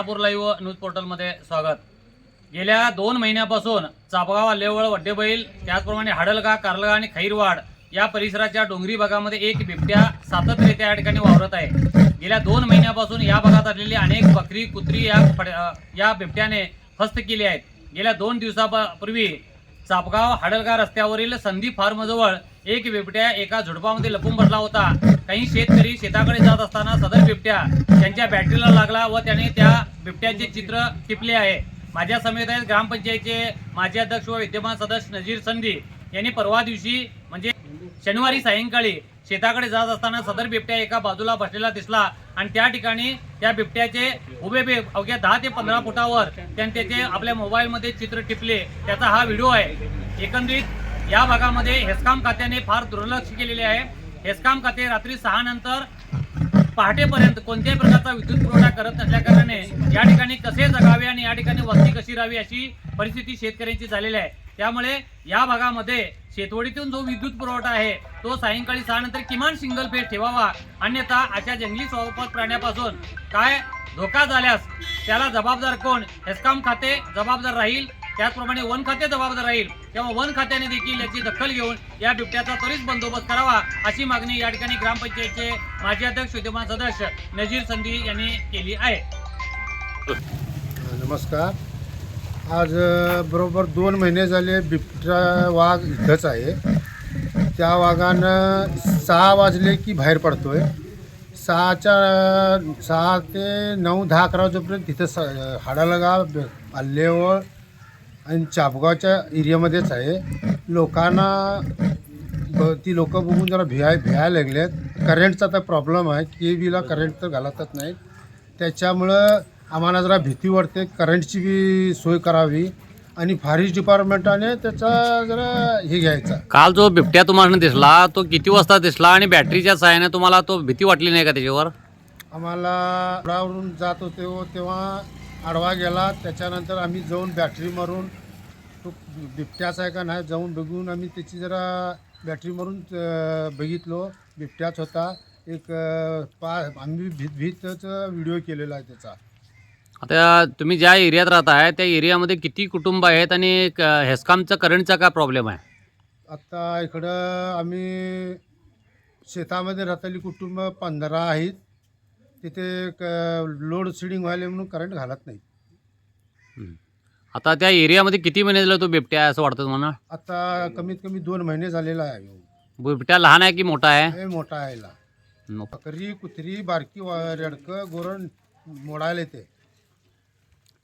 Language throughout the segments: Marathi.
खानापूर लाईव्ह न्यूज पोर्टलमध्ये स्वागत. गेल्या दोन महिन्यापासून चापगाव आलेवळ वड्डेबैल त्याचप्रमाणे हाडलगा कारलगा आणि खैरवाड या परिसराच्या डोंगरी भागामध्ये एक बिबट्या सातत्याने या ठिकाणी वावरत आहे. गेल्या दोन महिन्यापासून या भागात असलेली अनेक बकरी कुत्री या फड- या बिबट्याने फस्त केली आहेत. गेल्या दोन दिवसापूर्वी चापगाव हाडलगा रस्त्यावरील संधी फार्मजवळ एक बिबट्या एका झुडपामध्ये लपून बसला होता. काही शेतकरी शेताकडे जात असताना सदर बिबट्या त्यांच्या बॅटरीला लागला व त्याने त्या बिबट्याचे चित्र टिपले आहे. माझ्या समेत आहेत ग्रामपंचायतचे माजी अध्यक्ष व विद्यमान सदस्य नजीर संधी यांनी परवा दिवशी म्हणजे शनिवारी सायंकाळी शेताकडे जात असताना सदर बिबट्या एका बाजूला बसलेला दिसला आणि त्या ठिकाणी त्या बिबट्याचे उभे बे अवघ्या दहा ते पंधरा फुटावर त्यांनी त्याचे आपल्या मोबाईलमध्ये चित्र टिपले. त्याचा हा व्हिडिओ आहे. एकंदरीत या भागामध्ये हेस्काम खात्याने फार दुर्लक्ष केलेले आहे. हेस्काम खाते रात्री सहा नंतर पहाटेपर्यंत कोणत्याही प्रकारचा विद्युत पुरवठा करत नसल्याकारणाने या ठिकाणी कसे जगावे आणि या ठिकाणी वस्ती कशी राहावी अशी परिस्थिती शेतकऱ्यांची झालेली आहे. त्यामुळे या भागामध्ये शेतवडीतून जो विद्युत पुरवठा आहे तो सायंकाळी सहा नंतर किमान सिंगल फेज ठेवावा. अन्यथा अशा जंगली स्वरूपात प्राण्यापासून काय धोका झाल्यास त्याला जबाबदार कोण? हेस्काम खाते जबाबदार राहील त्याचप्रमाणे वन खाते जबाबदार राहील तेव्हा वन खात्याने देखील याची दखल घेऊन या बिबट्याचा त्वरित बंदोबस्त करावा अशी मागणी या ठिकाणी ग्रामपंचायतचे माजी अध्यक्ष विद्यमान सदस्य नजीर संधी यांनी केली आहे. नमस्कार. आज बरोबर दोन महिने झाले बिबट्या वाघ इथंच आहे. त्या वाघानं सहा वाजले की बाहेर पडतोय. सहाच्या सहा ते नऊ दहा अकरा वाजेपर्यंत तिथं स हाडालगा आल्लेवळ आणि चापगावच्या एरियामध्येच आहे. लोकांना ब ती लोक बघून जरा भियाय भियायला लागलेत. करंटचा तर प्रॉब्लेम आहे. के बीला करंट तर घालतच नाहीत. त्याच्यामुळं आम्हाला जरा भीती वाटते. करंटची बी सोय करावी. आणि फॉरेस्ट डिपार्टमेंटाने त्याचा जरा हे घ्यायचा. काल जो बिबट्या तुम्हाला दिसला तो किती वाजता दिसला आणि बॅटरीच्या सहाय्याने तुम्हाला तो भीती वाटली नाही का त्याच्यावर? आम्हाला जात होते व तेव्हा आडवा गेला त्याच्यानंतर आम्ही जाऊन बॅटरी मारून तो बिबट्याचा आहे का नाही जाऊन बघून आम्ही त्याची जरा बॅटरी मारून बघितलो. बिबट्याच होता. एक पा आम्ही भीत भीतच व्हिडिओ केलेला आहे त्याचा. आता तुम्ही ज्या एरियात राहताय त्या एरियामध्ये किती कुटुंब आहेत आणि हेस्कॉमचा करंटचा काय प्रॉब्लेम आहे? आता इकडं आम्ही शेतामध्ये राहताली कुटुंब पंधरा आहेत. तिथे क लोड शेडिंग व्हायला म्हणून करंट घालत नाही आता त्या एरियामध्ये किती महिने झाले तो बिबट्या आहे असं वाटतं तुम्हाला? आता कमीत कमी दोन महिने झालेला आहे ह्यो. बिबट्या लहान आहे की मोठा आहे? हे मोठा आहे ला. बकरी कुत्री बारकी वा- रेडकं गोरण मोडायला येते.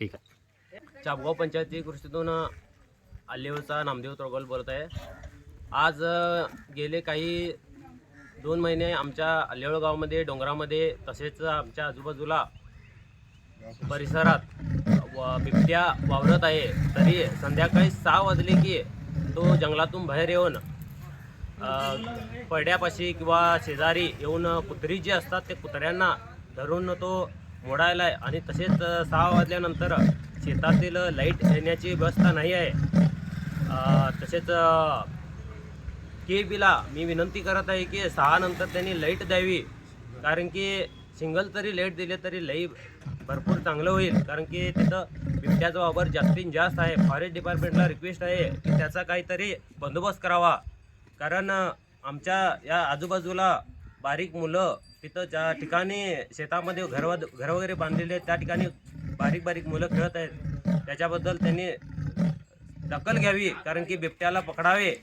ठीक आहे. चापगाव पंचायती कृषीतून आलेवचा नामदेव तोरगोल बोलत आहे. आज अ, गेले काही दोन महिने आमच्या आलेवळ डोंगरामध्ये तसेच आमच्या आजूबाजूला परिसरात व बिबट्या वावरत आहे. तरी संध्याकाळी सहा वाजले की तो जंगलातून बाहेर येऊन अ, पड्यापाशी किंवा शेजारी येऊन कुत्री जी असतात ते कुत्र्यांना धरून तो मोडायला आहे. आणि तसेच सहा वाजल्यानंतर शेतातील लाइट येण्याची व्यवस्था नाही आहे. तसेच के बीला मी विनंती करत आहे की सहा नंतर त्यांनी लाइट द्यावी. कारण की सिंगल तरी लाइट दिले तरी लई भरपूर चांगलं होईल. कारण की तिथं बिबट्याचा वापर जास्तीत जास्त आहे. फॉरेस्ट डिपार्टमेंटला रिक्वेस्ट आहे की त्याचा काहीतरी बंदोबस्त करावा. कारण आमच्या या आजूबाजूला बारीक मुलं तिथं ज्या ठिकाणी शेतामध्ये घर घर वगैरे बांधलेले आहेत त्या ठिकाणी बारीक बारीक मुलं खेळत आहेत. त्याच्याबद्दल त्यांनी दखल घ्यावी. कारण की बिबट्याला पकडावे.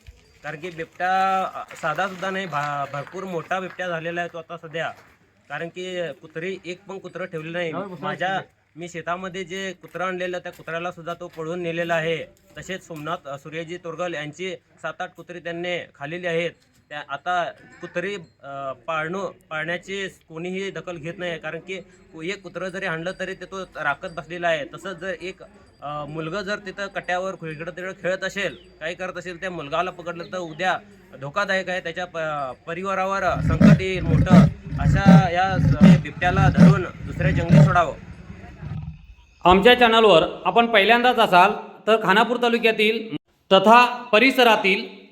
कारण की बिबट्या साधासुद्धा नाही भा भरपूर मोठा बिबट्या झालेला आहे तो आता सध्या. कारण की कुत्री एक पण कुत्रं ठेवलेलं नाही. माझ्या मी शेतामध्ये जे कुत्रं आणलेलं त्या कुत्र्याला सुद्धा तो पळून नेलेला आहे. तसेच सोमनाथ सूर्यजी तोरगल यांची सात आठ कुत्री त्यांनी खाल्लेली आहेत. त्या आता कुत्री पाळणं पाळण्याची कोणीही दखल घेत नाही कारण की एक कुत्रं जरी आणलं तरी ते तो राखत बसलेला आहे. तसंच जर एक अ, मुलगा जर तिथं कट्यावर इकडं तिकडं खेळत असेल काही करत असेल त्या मुलगाला पकडलं तर उद्या धोकादायक आहे. त्याच्या प- परिवारावर संकट येईल मोठं अशा या बिबट्याला धरून दुसऱ्या जंगली सोडावं. आमच्या चॅनलवर आपण पहिल्यांदाच असाल तर खानापूर तालुक्यातील तथा परिसरातील